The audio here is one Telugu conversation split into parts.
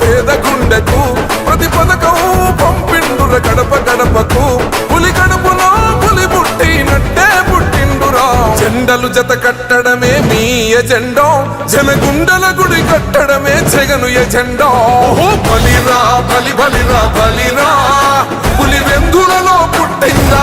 పేద గుండెకు ప్రతి పథకం పంపిండుర గడప గడపకు. పులి గడపలో పులి పుట్టినట్టే పుట్టిండురా. జెండలు జత కట్టడమే మీ ఎజెండో. జనగుండల గుడి కట్టడమే జగను ఎజెండో. ఓ బలిరా బలి బలిరా బలిరా. పులి వెందులలో పుట్టిందా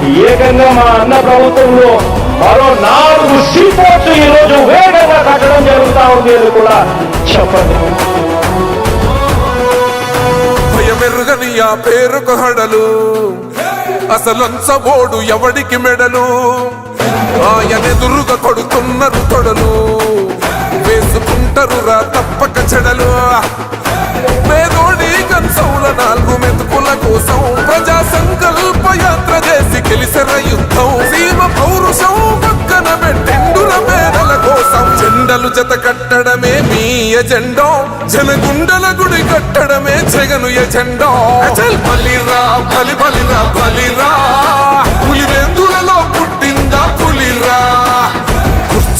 ఏకంగా మా అన్న ప్రభుత్వంలో మరో నాలుగు సీపోర్ట్స్ ఈ రోజు వేగంగా కట్టడం జరుగుతూ ఉంది అని కూడా చెప్పండి. భయమెరుగని ఆ పేరుకు హడలు. అసలంచబోడు ఎవడికి మెడలు? ఆయనెదురుగా కొడుతున్నారు తొడలు. వేసుకుంటారు రా తప్పక చెడలు. పేదోడి కన్సౌల నాలుగు మెతుకుల కోసం ప్రజా సంకల్ప యాత్ర చేసి గెలిసిన యుద్ధం సీమ పౌరుషం పక్కన పెట్టిండుల మేడల కోసం. జెండలు జత కట్టడమే మీ ఎజెండో. జనగుండల గుడి కట్టడమే జగను ఎజెండో. అచల్ బలిరా బలి బలిరా బలిరా.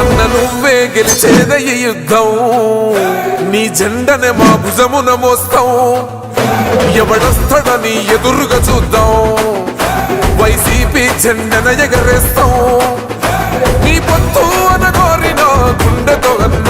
అన్న నువ్వే యుద్ధం. నీ జెండనే మా భుజమున మోస్తాం. ఎవడొస్తాడని ఎదురుగా చూద్దాం. వైసీపీ జెండన ఎగరేస్తాం. నీ పొత్తు అనగోరిన గుండెతో అన్న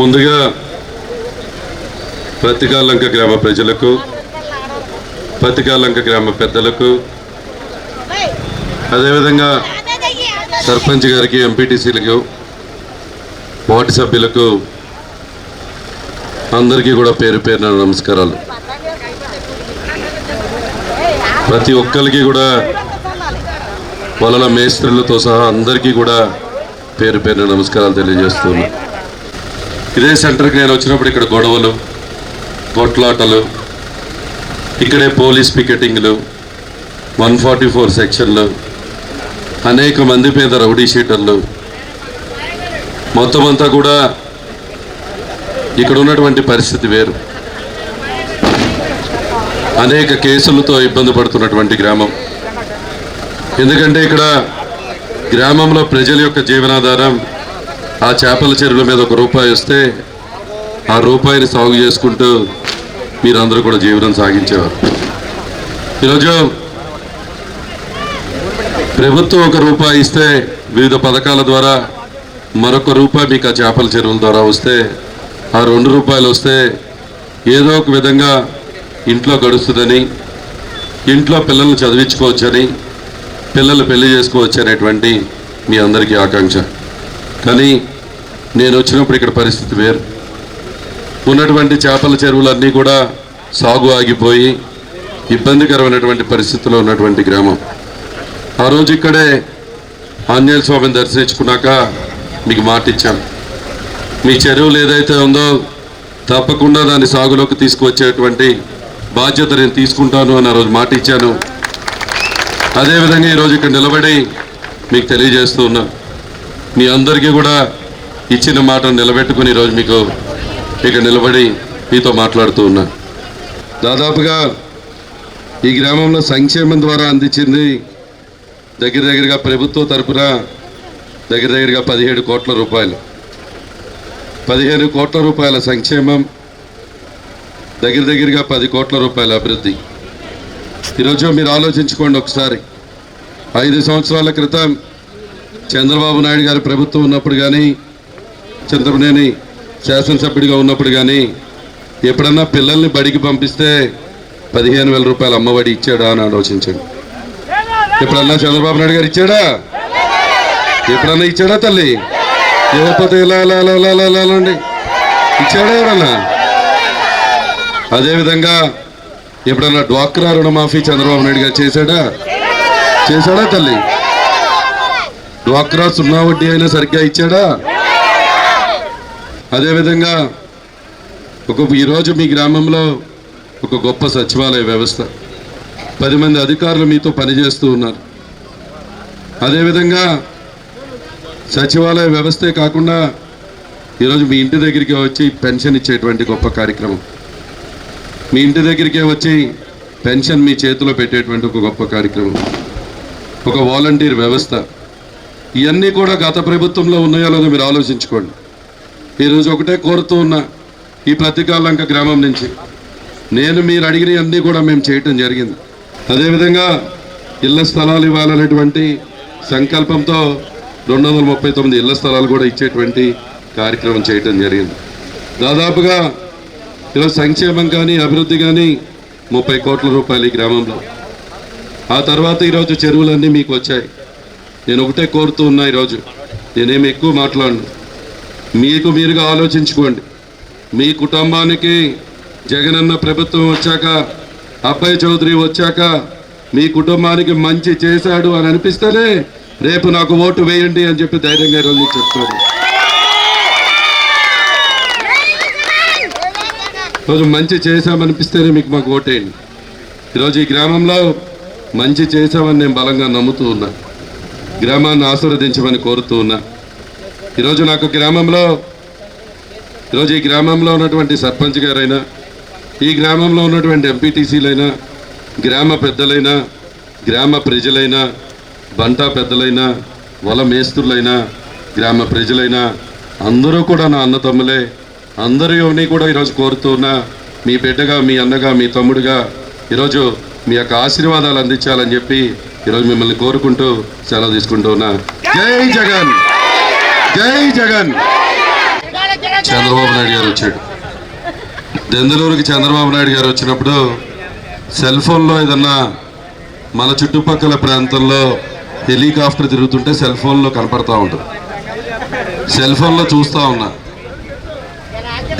ముందుగా ప్రతికాలంక గ్రామ ప్రజలకు ప్రతికాలంక గ్రామ పెద్దలకు అదేవిధంగా సర్పంచ్ గారికి ఎంపీటీసీలకు వార్డు సభ్యులకు అందరికీ కూడా పేరు పేరున నమస్కారాలు. ప్రతి ఒక్కరికి కూడా వలల మేస్త్రులతో సహా అందరికీ కూడా పేరు పేరున నమస్కారాలు తెలియజేస్తున్నాను ఇదే సెంటర్కి నేను వచ్చినప్పుడు ఇక్కడ గొడవలు కొట్లాటలు ఇక్కడే పోలీస్ పికెటింగ్లు వన్ ఫార్టీ ఫోర్ సెక్షన్లు అనేక మంది మీద రౌడీ షీటర్లు. మొత్తం అంతా కూడా ఇక్కడ ఉన్నటువంటి పరిస్థితి వేరు. అనేక కేసులతో ఇబ్బంది పడుతున్నటువంటి గ్రామం. ఎందుకంటే ఇక్కడ గ్రామంలో ప్రజల యొక్క జీవనాధారం ఆ చేపల చెరువుల మీద ఒక రూపాయి వస్తే ఆ రూపాయిని సాగు చేసుకుంటూ మీరందరూ కూడా జీవనం సాగించేవారు. ఈరోజు ప్రభుత్వం ఒక రూపాయి ఇస్తే వివిధ పథకాల ద్వారా మరొక రూపాయి మీకు ఆ చేపల చెరువుల ద్వారా వస్తే ఆ రెండు రూపాయలు వస్తే ఏదో ఒక విధంగా ఇంట్లో గడుస్తుందని ఇంట్లో పిల్లల్ని చదివించుకోవచ్చని పిల్లలు పెళ్ళి చేసుకోవచ్చు అనేటువంటి మీ అందరికీ ఆకాంక్ష. కానీ నేను వచ్చినప్పుడు ఇక్కడ పరిస్థితి వేరు. ఉన్నటువంటి చేపల చెరువులన్నీ కూడా సాగు ఆగిపోయి ఇబ్బందికరమైనటువంటి పరిస్థితిలో ఉన్నటువంటి గ్రామం. ఆ రోజు ఇక్కడే ఆంజనేయ స్వామిని దర్శించుకున్నాక మీకు మాట ఇచ్చాను. మీ చెరువులు ఏదైతే ఉందో తప్పకుండా దాన్ని సాగులోకి తీసుకువచ్చేటువంటి బాధ్యత నేను తీసుకుంటాను అని ఆ రోజు మాట ఇచ్చాను. అదేవిధంగా ఈరోజు ఇక్కడ నిలబడి మీకు తెలియజేస్తూ ఉన్నా మీ అందరికీ కూడా ఇచ్చిన మాట నిలబెట్టుకుని ఈరోజు మీకు ఇక్కడ నిలబడి మీతో మాట్లాడుతూ ఉన్నా. దాదాపుగా ఈ గ్రామంలో సంక్షేమం ద్వారా అందించింది దగ్గర దగ్గరగా ప్రభుత్వ తరపున దగ్గర దగ్గరగా పదిహేడు కోట్ల రూపాయలు. పదిహేను కోట్ల రూపాయల సంక్షేమం దగ్గర దగ్గరగా పది కోట్ల రూపాయల అభివృద్ధి. ఈరోజు మీరు ఆలోచించుకోండి ఒకసారి. ఐదు సంవత్సరాల క్రితం చంద్రబాబు నాయుడు గారి ప్రభుత్వం ఉన్నప్పుడు కానీ చంద్రబాబునేని శాసనసభ్యుడిగా ఉన్నప్పుడు కానీ ఎప్పుడన్నా పిల్లల్ని బడికి పంపిస్తే పదిహేను వేల రూపాయలు అమ్మఒడి ఇచ్చాడా అని ఆలోచించండి. ఎప్పుడన్నా చంద్రబాబు నాయుడు గారు ఇచ్చాడా? ఎప్పుడన్నా ఇచ్చాడా తల్లి? లేకపోతే ఇలా ఇలా ఇలా ఇలా ఇలా అండి. ఇచ్చాడా ఎవరన్నా? అదేవిధంగా ఎప్పుడన్నా డ్వాక్రా రుణమాఫీ చంద్రబాబు నాయుడు గారు చేశాడా? చేశాడా తల్లి? డ్వాక్రా సున్నా వడ్డీ అయినా సరిగ్గా ఇచ్చాడా? అదేవిధంగా ఒక ఈరోజు మీ గ్రామంలో ఒక గొప్ప సచివాలయ వ్యవస్థ. పది మంది అధికారులు మీతో పనిచేస్తూ ఉన్నారు. అదేవిధంగా సచివాలయ వ్యవస్థే కాకుండా ఈరోజు మీ ఇంటి దగ్గరికి వచ్చి పెన్షన్ ఇచ్చేటువంటి గొప్ప కార్యక్రమం. మీ ఇంటి దగ్గరికే వచ్చి పెన్షన్ మీ చేతిలో పెట్టేటువంటి ఒక గొప్ప కార్యక్రమం. ఒక వాలంటీర్ వ్యవస్థ. ఇవన్నీ కూడా గత ప్రభుత్వంలో ఉన్నాయో లేదో మీరు ఆలోచించుకోండి. ఈరోజు ఒకటే కోరుతూ ఉన్నా ఈ ప్రతికాలంక గ్రామం నుంచి నేను మీరు అడిగినవన్నీ కూడా మేము చేయటం జరిగింది. అదేవిధంగా ఇళ్ళ స్థలాలు ఇవ్వాలనేటువంటి సంకల్పంతో రెండు వందల ముప్పై తొమ్మిది ఇళ్ళ స్థలాలు కూడా ఇచ్చేటువంటి కార్యక్రమం చేయటం జరిగింది. దాదాపుగా ఈరోజు సంక్షేమం కానీ అభివృద్ధి కానీ ముప్పై కోట్ల రూపాయలు ఈ గ్రామంలో. ఆ తర్వాత ఈరోజు చెరువులన్నీ మీకు వచ్చాయి. నేను ఒకటే కోరుతూ ఉన్నా ఈరోజు నేనేమి ఎక్కువ మాట్లాడను. మీకు మీరుగా ఆలోచించుకోండి. మీ కుటుంబానికి జగనన్న ప్రభుత్వం వచ్చాక అబ్బాయి చౌదరి వచ్చాక మీ కుటుంబానికి మంచి చేశాడు అని అనిపిస్తేనే రేపు నాకు ఓటు వేయండి అని చెప్పి ధైర్యంగా ఈరోజు మీకు చెప్తాను రోజు మంచి చేశామనిపిస్తేనే మీకు మాకు ఓటేయండి. ఈరోజు ఈ గ్రామంలో మంచి చేశామని నేను బలంగా నమ్ముతూ ఉన్నా. గ్రామాన్ని ఆశీర్వదించమని కోరుతూ ఉన్నా. ఈరోజు నాకు గ్రామంలో ఈరోజు ఈ గ్రామంలో ఉన్నటువంటి సర్పంచ్ గారైనా ఈ గ్రామంలో ఉన్నటువంటి ఎంపీటీసీలైనా గ్రామ పెద్దలైనా గ్రామ ప్రజలైనా బంటా పెద్దలైనా వల మేస్తులైనా గ్రామ ప్రజలైనా అందరూ కూడా నా అన్నతమ్ములే అందరిని కూడా ఈరోజు కోరుతున్నా మీ బిడ్డగా మీ అన్నగా మీ తమ్ముడుగా ఈరోజు మీ యొక్క ఆశీర్వాదాలు అందించాలని చెప్పి ఈరోజు మిమ్మల్ని కోరుకుంటూ సెలవు తీసుకుంటూ ఉన్నా. జై జగన్! జై జగన్! చంద్రబాబు నాయుడు గారు వచ్చాడు. దెందలూరుకి చంద్రబాబు నాయుడు గారు వచ్చినప్పుడు సెల్ ఫోన్లో ఏదన్నా మన చుట్టుపక్కల ప్రాంతంలో హెలికాప్టర్ తిరుగుతుంటే సెల్ ఫోన్లో కనపడతా ఉంటుంది. సెల్ ఫోన్లో చూస్తూ ఉన్నా.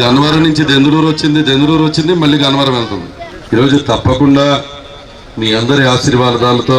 గన్నవరం నుంచి దెందులూరు వచ్చింది దెందులూరు వచ్చింది మళ్ళీ గన్నవరం వెళ్తుంది. ఈరోజు తప్పకుండా మీ అందరి ఆశీర్వాదాలతో